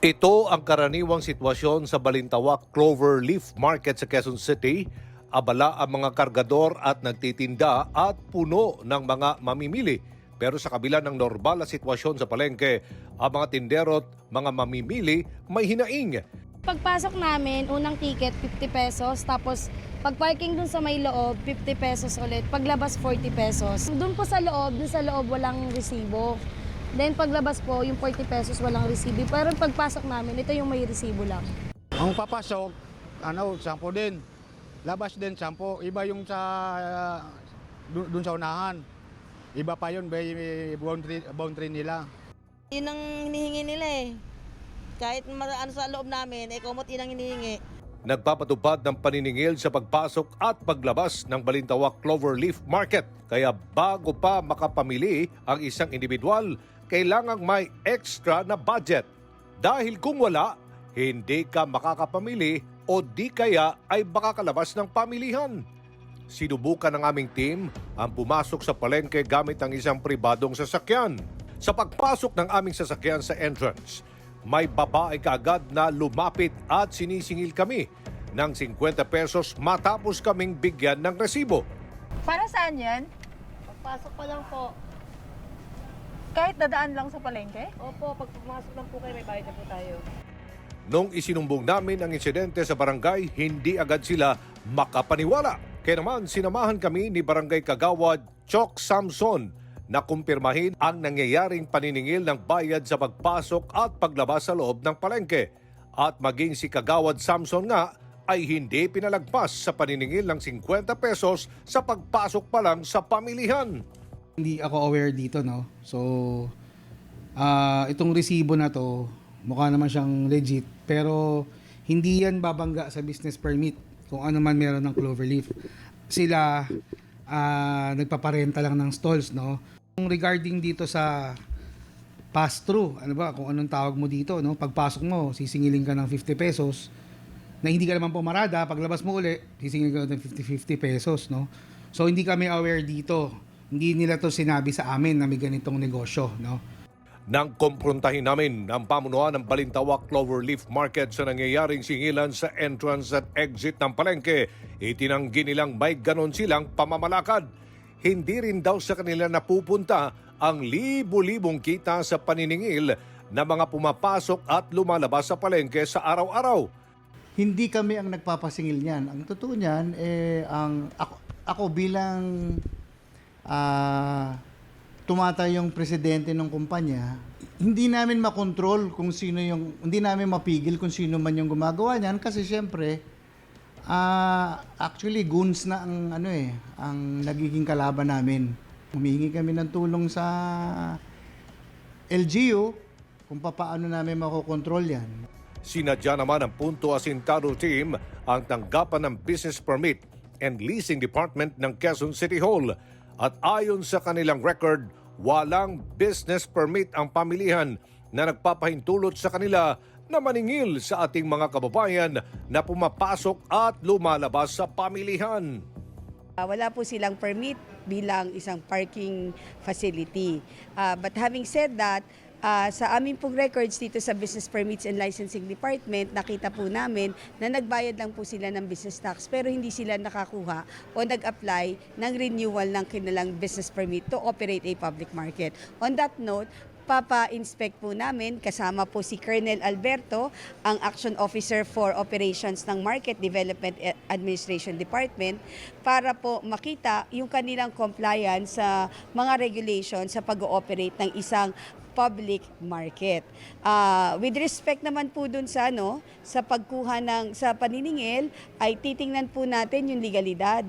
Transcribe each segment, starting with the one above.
Ito ang karaniwang sitwasyon sa Balintawak Clover Leaf Market sa Quezon City. Abala ang mga kargador at nagtitinda at puno ng mga mamimili. Pero sa kabila ng normal na sitwasyon sa palengke, ang mga tindero at mga mamimili may hinaing. Pagpasok namin, unang ticket 50 pesos, tapos pag parking dun sa may loob, 50 pesos ulit. Paglabas, 40 pesos. Dun po sa loob, dun sa loob walang resibo. Then paglabas po, yung 40 pesos walang resibo. Pero pagpasok namin, ito yung may resibo lang. Ang papasok, ano, sampo din. Labas din, sampo. Iba yung sa, uh, dun, dun sa unahan. Iba pa yun, may boundary, boundary nila. Yun ang hinihingi nila eh. Kahit ano sa loob namin, eh kumot yun ang hinihingi. Nagpapatupad ng paniningil sa pagpasok at paglabas ng Balintawak Cloverleaf Market. Kaya bago pa makapamili ang isang individual, kailangang may extra na budget. Dahil kung wala, hindi ka makakapamili o di kaya ay makakalabas ng pamilihan. Sinubukan ng aming team ang pumasok sa palengke gamit ang isang pribadong sasakyan. Sa pagpasok ng aming sasakyan sa entrance, may babae kaagad na lumapit at sinisingil kami ng 50 pesos matapos kaming bigyan ng resibo. Para saan yan? Pagpasok pa lang po. Kahit dadaan lang sa palengke? Opo, pag pumasok lang po kayo, may bayad na po tayo. Nung isinumbong namin ang insidente sa barangay, hindi agad sila makapaniwala. Kaya naman sinamahan kami ni Barangay Kagawad Chok Samson na kumpirmahin ang nangyayaring paniningil ng bayad sa pagpasok at paglabas sa loob ng palengke. At maging si Kagawad Samson nga ay hindi pinalagpas sa paniningil ng 50 pesos sa pagpasok pa lang sa pamilihan. Hindi ako aware dito, no? So, ah itong resibo na to, mukha naman siyang legit. Pero, hindi yan babangga sa business permit kung ano man meron ng Cloverleaf. Sila, ah nagpaparenta lang ng stalls, no? Regarding dito sa pass-through, ano ba, kung anong tawag mo dito, no? Pagpasok mo, sisingilin ka ng 50 pesos, na hindi ka naman pumarada, paglabas mo uli, sisingilin ka ng 50-50 pesos, no? So, hindi kami aware dito. Hindi nila to sinabi sa amin na may ganitong negosyo, no? Nang kumprontahin namin ang pamunuan ng Balintawak Cloverleaf Market sa nangyayaring singilan sa entrance at exit ng palengke, itinanggi nilang may ganon silang pamamalakad. Hindi rin daw sa kanila napupunta ang libu-libong kita sa paniningil na mga pumapasok at lumalabas sa palengke sa araw-araw. hindi kami ang nagpapasingil niyan. Ang totoo niyan, eh, ang, ako, ako bilang ah tumatay yung presidente ng kumpanya, hindi namin makontrol kung sino yung, hindi namin mapigil kung sino man yung gumagawa niyan kasi syempre, ah actually goons na ang ano eh, ang nagiging kalaban namin. Humihingi kami ng tulong sa LGU kung paano namin makokontrol yan. Sinadya naman ng Punto Asintado Team ang tanggapan ng Business Permit and Leasing Department ng Quezon City Hall. At ayon sa kanilang record, walang business permit ang pamilihan na nagpapahintulot sa kanila na maningil sa ating mga kababayan na pumapasok at lumalabas sa pamilihan. Ah, wala po silang permit bilang isang parking facility. Ah, but having said that, ah, sa aming pong records dito sa Business Permits and Licensing Department, nakita po namin na nagbayad lang po sila ng business tax pero hindi sila nakakuha o nag-apply ng renewal ng kanilang business permit to operate a public market. On that note, papa-inspect po namin kasama po si Colonel Alberto, ang Action Officer for Operations ng Market Development Administration Department para po makita yung kanilang compliance sa mga regulations sa pag-ooperate ng isang public market. Ah, with respect naman po dun sa ano, sa pagkuha ng sa paniningil ay titingnan po natin yung legalidad.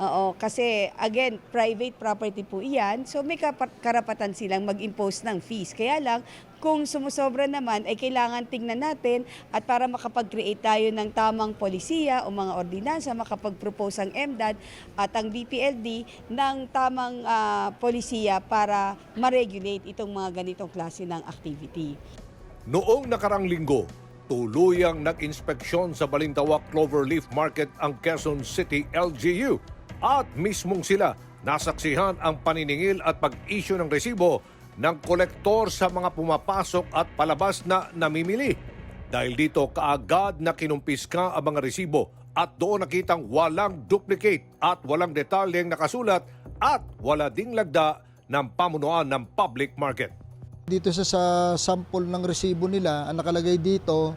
Oo, kasi again, private property po iyan, so may karapatan silang mag-impose ng fees. Kaya lang, kung sumusobra naman, ay kailangan tingnan natin at para makapag-create tayo ng tamang polisiya o mga ordinansa, makapag-propose ang MDAD at ang DPLD ng tamang ah, polisiya para ma-regulate itong mga ganitong klase ng activity. Noong nakarang linggo, tuluyang nag-inspeksyon sa Balintawak Cloverleaf Market ang Quezon City LGU at mismong sila nasaksihan ang paniningil at pag-issue ng resibo ng kolektor sa mga pumapasok at palabas na namimili. Dahil dito kaagad na kinumpiska ang mga resibo at doon nakitang walang duplicate at walang detalyeng nakasulat at wala ding lagda ng pamunuan ng public market. Dito sa, sa sample ng resibo nila, ang nakalagay dito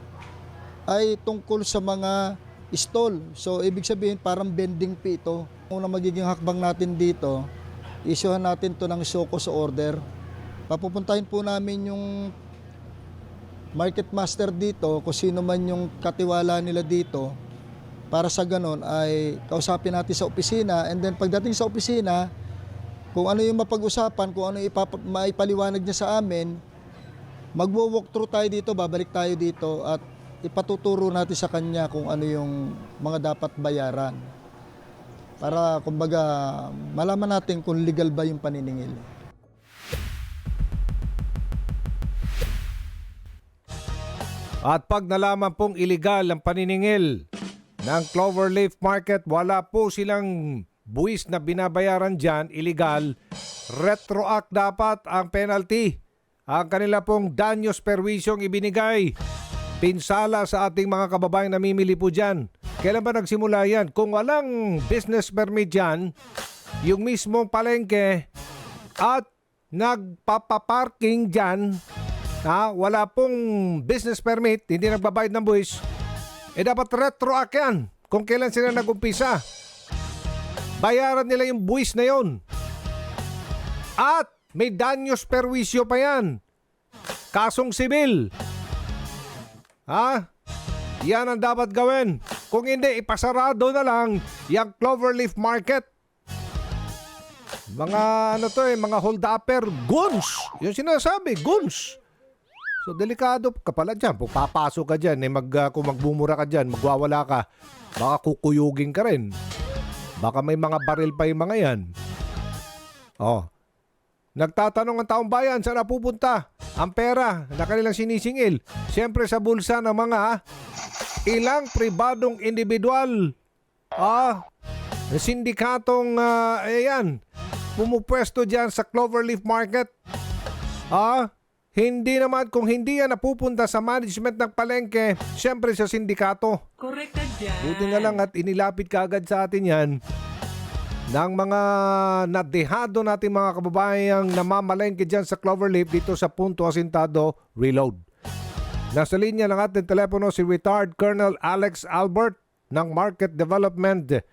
ay tungkol sa mga stall. So, ibig sabihin parang vending fee ito. Una magiging hakbang natin dito, isuhan natin to ng SOCOS order. Papupuntahin po namin yung market master dito, kung sino man yung katiwala nila dito, para sa ganon ay kausapin natin sa opisina and then pagdating sa opisina, kung ano yung mapag-usapan, kung ano ipapa- maipaliwanag niya sa amin, magwo-walk through tayo dito, babalik tayo dito at ipatuturo natin sa kanya kung ano yung mga dapat bayaran. Para kumbaga malaman natin kung legal ba yung paniningil. At pag nalaman pong iligal ang paniningil ng Cloverleaf Market, wala po silang buwis na binabayaran dyan, illegal, retroact dapat ang penalty. Ang kanila pong danyos perwisyong ibinigay. Pinsala sa ating mga kababayang namimili po dyan. Kailan ba nagsimula yan? Kung walang business permit dyan, yung mismong palengke at nagpapaparking dyan, ha, wala pong business permit, hindi nagbabayad ng buwis, eh dapat retroact yan kung kailan sila nagumpisa. Bayaran nila yung buwis na yon. At may danyos perwisyo pa yan. Kasong sibil. Ha? Yan ang dapat gawin. Kung hindi, ipasarado na lang yung Cloverleaf Market. Mga ano to eh, mga hold-upper, guns. Yung sinasabi, guns. So delikado ka pala dyan. Kung papasok ka dyan, eh, mag, uh, kung magbumura ka dyan, magwawala ka, baka kukuyugin ka rin. Baka may mga baril pa yung mga yan. Oh. Nagtatanong ang taong bayan, saan napupunta? Ang pera na kanilang sinisingil. Siyempre sa bulsa ng mga ilang pribadong individual. Ah, sindikatong, uh, ayan, pumupwesto dyan sa Cloverleaf Market. Ah, hindi naman, kung hindi yan napupunta sa management ng palengke, siyempre sa sindikato. Correct ka dyan. Buti na lang at inilapit ka agad sa atin yan ng mga nadehado nating mga kababayang namamalengke dyan sa Cloverleaf dito sa Punto Asintado Reload. Nasa linya ng ating telepono si retired Colonel Alex Albert ng Market Development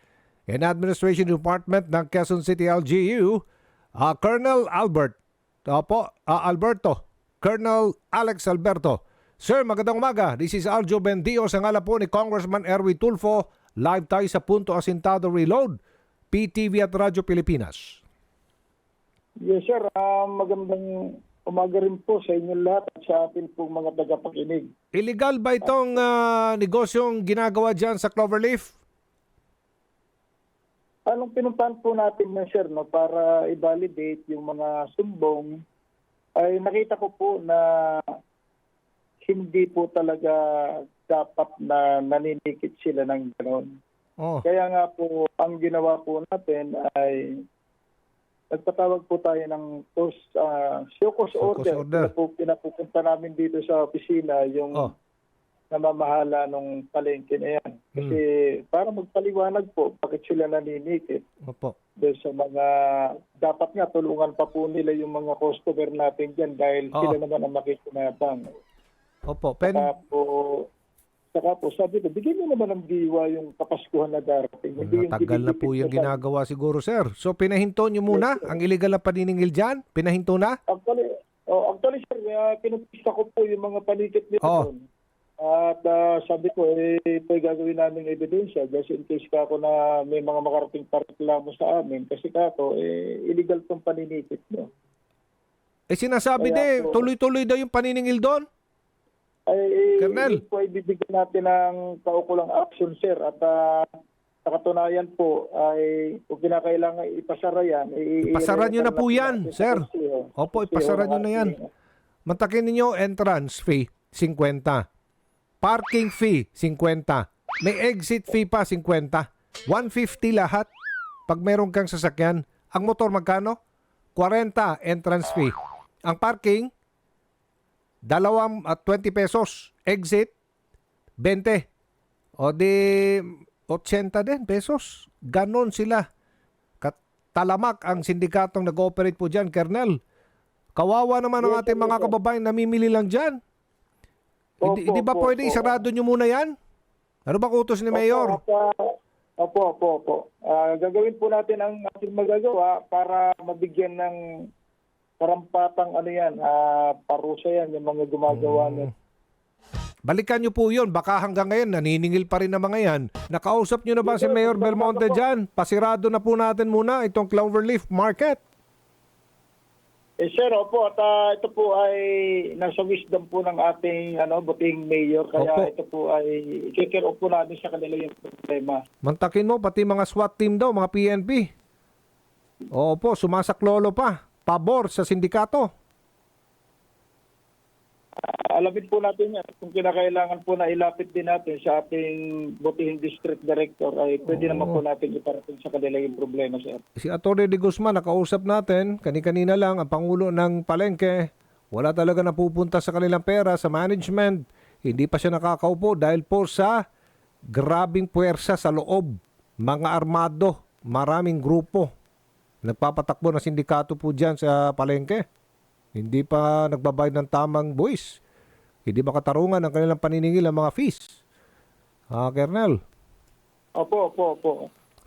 and Administration Department ng Quezon City LGU. Ah, Colonel Albert. Opo, ah, Alberto. Colonel Alex Alberto. Sir, magandang umaga. This is Aljo Bendio sa ngala po ni Congressman Erwin Tulfo. Live tayo sa Punto Asintado Reload. PTV at Radyo Pilipinas. Yes sir, Ah, magandang umaga rin po sa inyo lahat at sa atin pong mga tagapakinig. Illegal ba itong ah, negosyong ginagawa dyan sa Cloverleaf? Anong pinuntahan po natin na sir no, para i-validate yung mga sumbong ay nakita ko po na hindi po talaga dapat na naninikit sila ng gano'n. Oh. Kaya nga po, ang ginawa po natin ay nagpatawag po tayo ng post, uh, cause order. order. Na po, pinapupunta namin dito sa opisina yung Oh. namamahala ng palengke na yan. Kasi para magpaliwanag po, bakit sila naninikit Opo. doon sa mga, dapat nga tulungan pa po nila yung mga customer natin dyan dahil Oo. sila naman ang makikinabang. Opo. Pen, Saka po, saka po, sabi ko, bigyan mo naman ng diwa yung kapaskuhan na darating. Hindi yung Tagal na po yung ginagawa siguro, sir. So, pinahinto nyo muna ang illegal na paniningil dyan? Pinahinto na? Actually, oh, actually sir, uh, pinupista ko po yung mga palikit nito Oo. doon. At ah, sabi ko, eh, ito gagawin namin ebidensya just in case ka ako na may mga makarating pareklamo sa amin. Kasi kako, eh, illegal tong paninikit nyo. Eh, sinasabi Kaya din, po- tuloy-tuloy daw yung paniningil doon? Ay, Colonel. po ay bibigyan natin ng kaukulang action, sir. At ah, sa katunayan po, ay kung kinakailangan ipasara yan, eh, Ipasara nyo na po yan, sir. Opo, ipasara nyo na yan. Mantakin ninyo entrance fee, 50. Parking fee, 50. May exit fee pa, 50. 150 lahat. Pag meron kang sasakyan, ang motor magkano? 40 entrance fee. ang parking, dalawang at 20 pesos. Exit, 20. O di 80 din pesos. Ganon sila. Kat- Talamak ang sindikatong nag-ooperate po dyan, Kernel. Kawawa naman ang ating mga kababayan namimili lang dyan. Hindi, hindi ba pwede isarado nyo muna yan? Ano ba utos ni Mayor? Opo, opo, opo. Ah, gagawin po natin ang ating magagawa para mabigyan ng karampatang ano yan, ah, parusa yan, yung mga gumagawa Hmm. ng Balikan nyo po yun. Baka hanggang ngayon, naniningil pa rin ng mga yan. Nakausap nyo na ba si Mayor Belmonte dyan? Pasirado na po natin muna itong Cloverleaf Market. Eh sir, opo, at ah, ito po ay nasa wisdom po ng ating ano, buting mayor. Kaya Opo. ito po ay i-care off po natin sa kanila yung problema. Mantakin mo, pati mga SWAT team daw, mga PNP. Oo po, sumasaklolo pa. Pabor sa sindikato. Ah, alamin po natin yan. Kung kinakailangan po na ilapit din natin sa ating butihing district director, ay pwede naman po natin iparating sa kanila yung problema, sir. Si Atty. de Guzman, nakausap natin, kani-kanina lang, ang Pangulo ng Palengke, wala talaga napupunta sa kanilang pera, sa management. Hindi pa siya nakakaupo dahil po sa grabing puwersa sa loob. Mga armado, maraming grupo. Nagpapatakbo ng sindikato po dyan sa Palengke. Hindi pa nagbabayad ng tamang buwis. Hindi makatarungan ang kanilang paniningil ng mga fees. Ah, Kernel. Opo, opo, opo.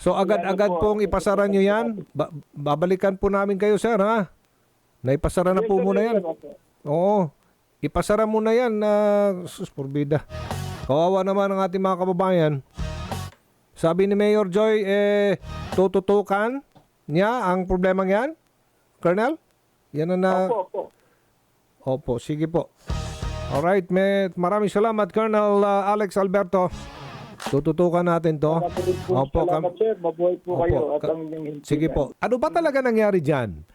So agad-agad po, pong ipasara nyo yan. Ba- babalikan po namin kayo, sir, ha? Naipasara na po muna yan. Oo. Ipasara muna yan na sus porbida. Kawawa naman ang ating mga kababayan. Sabi ni Mayor Joy, eh, tututukan niya ang problemang yan? Colonel? Yan na... Opo, opo. Opo, sige po. Alright, may, maraming salamat, Colonel uh, Alex Alberto. Tututukan natin to. Opo, salamat, kam- sir. Mabuhay po Opo, kayo. At ka- ang. Sige po. Ano ba talaga nangyari dyan?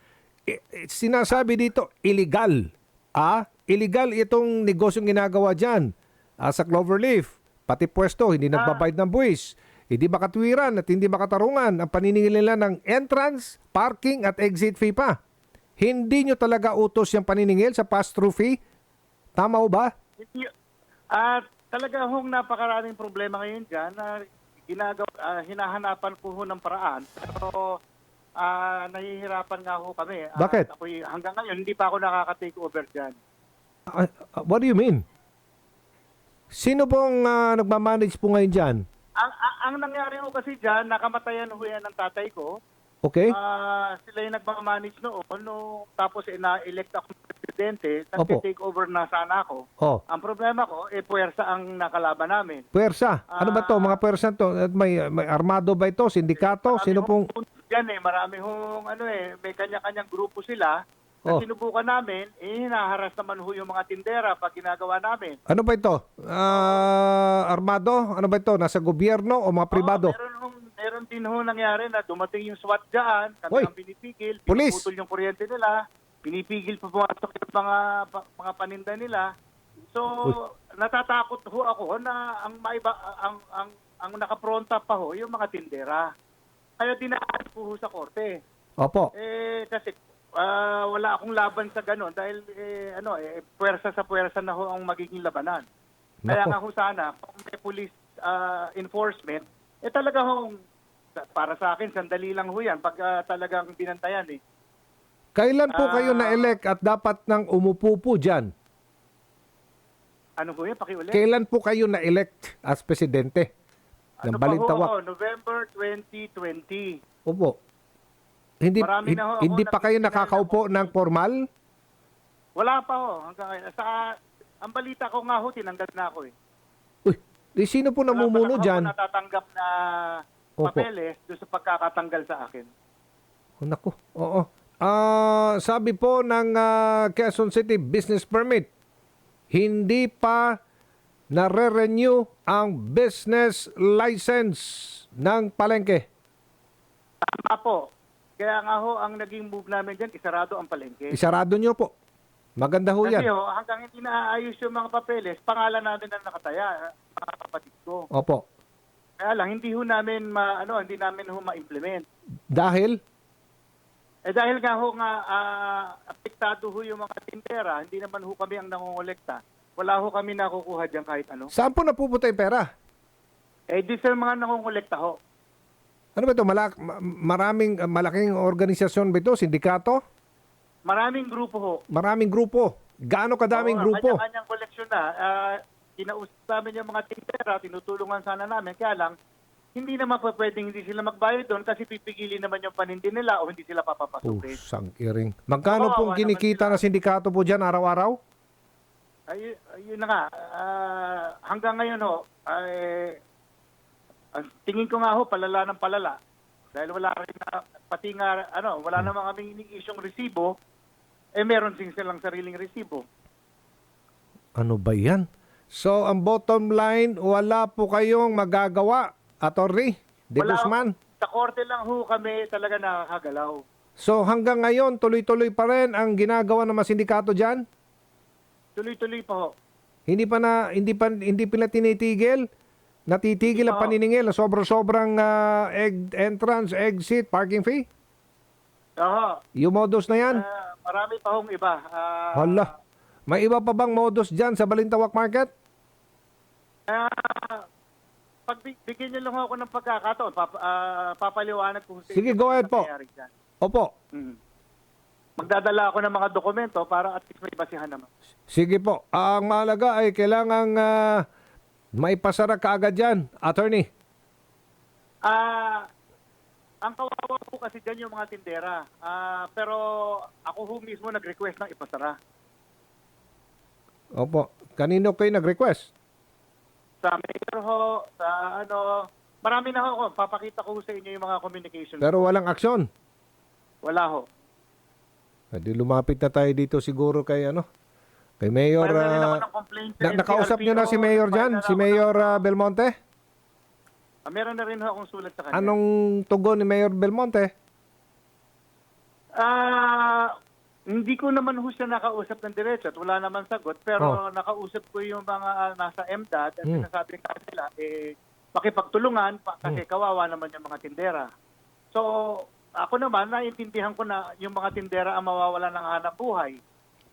I- i- sinasabi dito, illegal. Ah, illegal itong negosyong ginagawa dyan. Ah, sa Cloverleaf. Pati pwesto, hindi nagbabayad ng buwis. Hindi makatwiran at hindi makatarungan ang paniningil nila ng entrance, parking at exit fee pa. Hindi nyo talaga utos yung paniningil sa pass-through fee? Tama ho ba? At talaga hong napakaraming problema ngayon dyan na ginagawa, ah, hinahanapan ko ho ng paraan. Pero ah, nahihirapan nga ho kami. At Bakit? ako'y- hanggang ngayon, hindi pa ako nakaka-take over dyan. Ah, ah, what do you mean? Sino pong ah, nagmamanage po ngayon dyan? Ang, ang, ang nangyari ho kasi dyan, nakamatayan ho yan ng tatay ko. Okay? Ah, sila yung nagmamanage noon. No, tapos eh, na-elect ako ng presidente. Opo. Nag-take over na sana ako. Oh. Ang problema ko, eh, puwersa ang nakalaban namin. Puwersa. Ano ba to? Mga puwersa to? At May, may armado ba ito? Sindikato? Sino pong... Yan eh, marami hong ano eh, may kanya-kanyang grupo sila. Na Oh. sinubukan namin, eh, hinaharas naman ho yung mga tindera pag ginagawa namin. Ano ba ito? Ah, armado? Ano ba ito? Nasa gobyerno o mga pribado? Oo, meron, hong, meron din ho nangyari na dumating yung SWAT dyan, kami ang pinipigil, pinuputol yung kuryente nila, pinipigil pa pumasok yung mga, mga paninda nila. So, natatakot ho ako na ang maiba, ang, ang, ang nakapronta pa ho yung mga tindera. Kaya dinaan po ho sa korte. Opo. Eh, kasi ah, wala akong laban sa ganun dahil eh, ano, eh, puwersa sa puwersa na ho ang magiging labanan. Kaya nga ho sana, kung may police ah, enforcement, eh talaga ho, para sa akin, sandali lang ho yan pag ah, talagang binantayan eh. Kailan po Ah. kayo na-elect at dapat nang umupo po dyan? Ano ho yan? Pakiulit. Kailan po kayo na-elect as presidente ng ano pa ho Balintawak? ako? November 2020. Opo. Hindi, Marami na ho ako hindi pa kayo nakakaupo ng formal? Wala pa ho hanggang ngayon. Sa, ang balita ko nga ho, tinanggal na ako eh. Uy, di sino po Wala pa namumuno lang dyan? ako natatanggap na Opo. papeles doon sa pagkakatanggal sa akin. Oh, naku. Oo. Ah, sabi po ng ah, Quezon City Business Permit, hindi pa nare-renew ang business license ng palengke. Tama po. Kaya nga ho, ang naging move namin dyan, isarado ang palengke. Isarado nyo po. Maganda ho Kasi yan. ho, hanggang hindi naaayos yung mga papeles, pangalan namin ang nakataya, mga kapatid ko. Opo. Kaya lang, hindi ho namin, ma, ano, hindi namin ho ma-implement. Dahil, Eh dahil nga ho nga ah, apektado ho yung mga tindera, hindi naman ho kami ang nangongolekta. Wala ho kami nakukuha diyan kahit ano. Saan po napupunta yung pera? Eh di sa mga nangongolekta ho. Ano ba ito? Malak- ma- maraming, uh, malaking organisasyon ba ito? Sindikato? Maraming grupo ho. Maraming grupo. Gaano kadaming Oo, grupo? Kanya-kanyang koleksyon na. Ah, kinausap namin yung mga tindera, tinutulungan sana namin. Kaya lang, hindi naman pa pwedeng hindi sila magbayad doon kasi pipigilin naman yung panindi nila o hindi sila papapasukin. Pusang iring. Magkano Kawawa pong kinikita na sindikato po dyan araw-araw? Ay, ayun na nga. Ah, hanggang ngayon ho, ay, ang tingin ko nga ho, palala ng palala. Dahil wala rin na, pati nga, ano, wala namang kaming ini-isyong resibo, eh meron din silang sariling resibo. Ano ba yan? So, ang bottom line, wala po kayong magagawa, Attorney De Wala- Guzman. Sa korte lang ho kami talaga nakakagalaw. So, hanggang ngayon, tuloy-tuloy pa rin ang ginagawa ng mga sindikato dyan? Tuloy-tuloy pa ho. Hindi pa na, hindi pa, hindi pila tinitigil? Natitigil ang Oo. paniningil sobra-sobrang ah, egg entrance, exit, parking fee? Aha. Yung modus na yan? Ah, marami pa hong iba. Ah, Hala. May iba pa bang modus dyan sa Balintawak Market? ah, pag bi- bigyan niyo lang ako ng pagkakataon, pap, ah, papaliwanag ko sa Sige, inyo go ahead po. nangyayari dyan. Opo. Mm. Magdadala ako ng mga dokumento para at least may basihan naman. Sige po. Ang mahalaga ay kailangang ah, maipasara ka agad yan, attorney. Ah, ang kawawa po kasi dyan yung mga tindera. Ah, pero ako ho mismo nag-request ng ipasara. Opo. Kanino kayo nag-request? Sa mayor ho, sa ano, marami na ho ako. Papakita ko ho sa inyo yung mga communication. Pero walang aksyon. Wala ho. Hindi lumapit na tayo dito siguro kay ano? Kay Mayor Mayroon rin ako ah, ng complaint sa na- nakausap niyo na si Mayor na si Mayor ah, Belmonte? Ah, meron na rin ho akong sulat sa kanya. Anong tugon ni Mayor Belmonte? Ah, hindi ko naman ho siya nakausap ng diretso at wala naman sagot. Pero Oh. nakausap ko yung mga ah, nasa MDAT at Hmm. sinasabi nga nila, eh, pakipagtulungan pa, kasi Hmm. kawawa naman yung mga tindera. So, ako naman, naintindihan ko na yung mga tindera ang mawawala ng hanap buhay.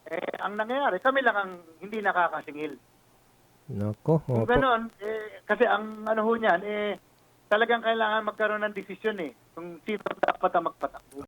Eh, ang nangyayari, kami lang ang hindi nakakasingil. Nako, Kung opo. gano'n, eh, kasi ang ano ho niyan, eh, talagang kailangan magkaroon ng desisyon eh, kung sino dapat ang magpatakbo.